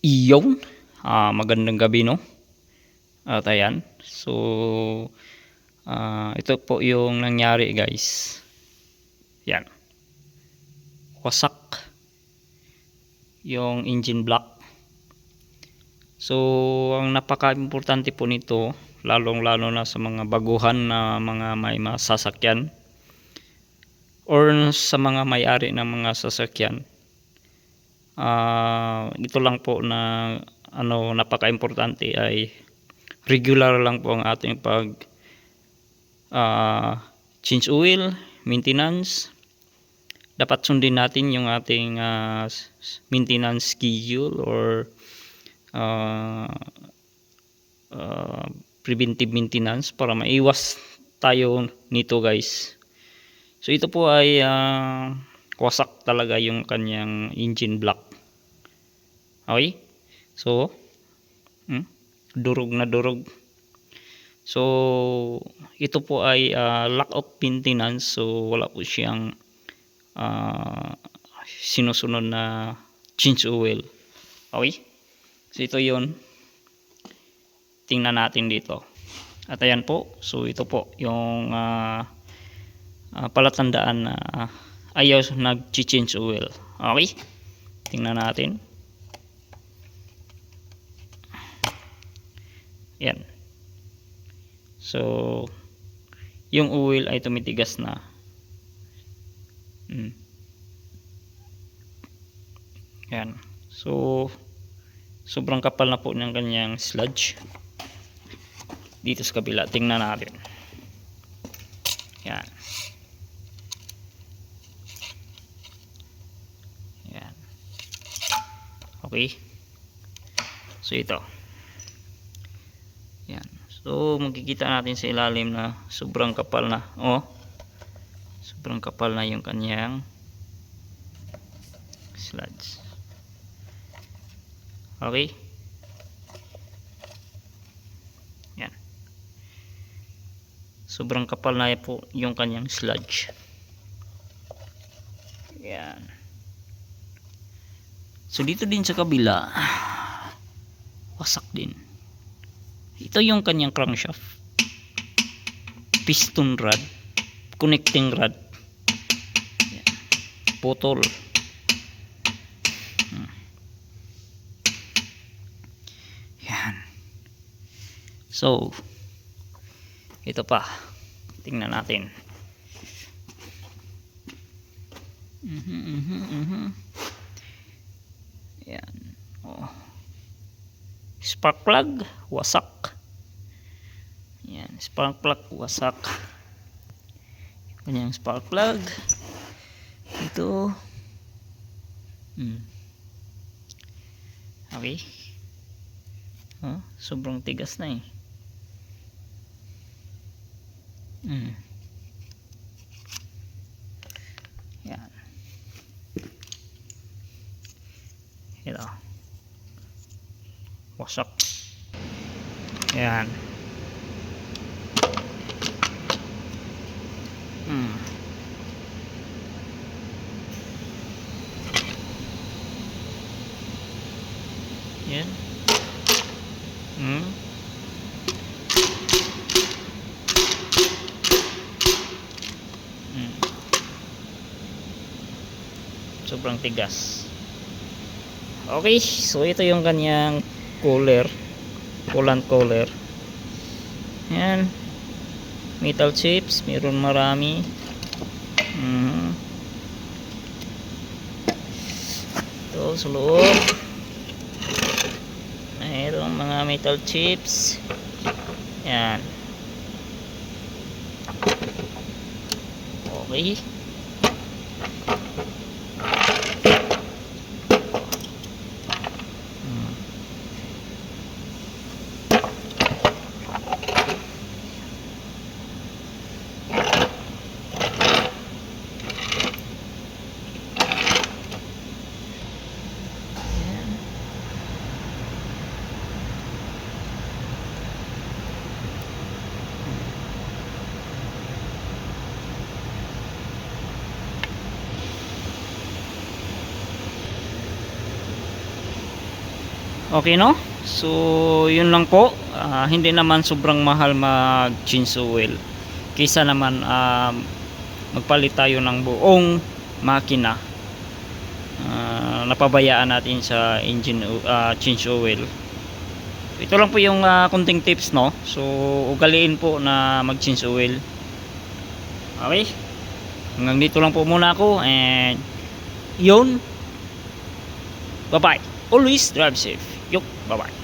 Iyon. Ah, magandang gabi no. At ayan. So ah, ito po yung nangyari guys. Yan. Wasak yung engine block. So ang napaka-importante po nito lalong-lalo na sa mga baguhan na mga may masasakyan or sa mga may-ari ng mga sasakyan ah ito lang po na ano napaka-importante ay regular lang po ang ating pag ah, change oil, maintenance. Dapat sundin natin yung ating s- maintenance schedule or ah, ah, preventive maintenance para maiwas tayo nito guys. So ito po ay ah, wasak talaga yung kanyang engine block. Okay? So, hmm, durog na durog. So, ito po ay ah, lack of maintenance. So, wala po siyang ah, sinusunod na change oil. Okay? So, ito yon Tingnan natin dito. At ayan po. So, ito po yung ah, ah, palatandaan na ayaw nag-change oil. Okay? Tingnan natin. Yan. So, yung oil ay tumitigas na. Mm. Yan. So, sobrang kapal na po ng kanyang sludge. Dito sa kabila, tingnan natin. Yan. Yan. Okay. So, ito. So, makikita natin sa ilalim na sobrang kapal na. Oh. Sobrang kapal na yung kanyang sludge. Okay. Yan. Sobrang kapal na po yung kanyang sludge. Yan. So, dito din sa kabila, wasak din. Ito yung kanyang crankshaft. Piston rod. Connecting rod. Yan. Putol. Hmm. Yan. So, ito pa. Tingnan natin. Mhm, mhm, mhm. Yan. Oh spark plug wasak spark plug wasak. Kanyang spark plug. Ito. Hmm. okay. Oh, sobrang tigas na eh. Hmm. yan. Ito. Wasak. Yan hmm. yan hmm. Hmm. sobrang tigas okay so ito yung kanyang cooler coolant cooler yan metal chips meron marami. Mm. ito sa loob. Mayroong mga metal chips. Yan. Okay Okay no? So, yun lang po. Ah, hindi naman sobrang mahal mag change oil. Kaysa naman um, magpalit tayo ng buong makina. Ah, napabayaan natin sa engine o- ah, change oil. Ito lang po yung ah, kunting tips no. So, ugaliin po na mag change oil. Okay? Hanggang dito lang po muna ako and yun. Bye-bye. Always drive safe. Yuk, bye-bye.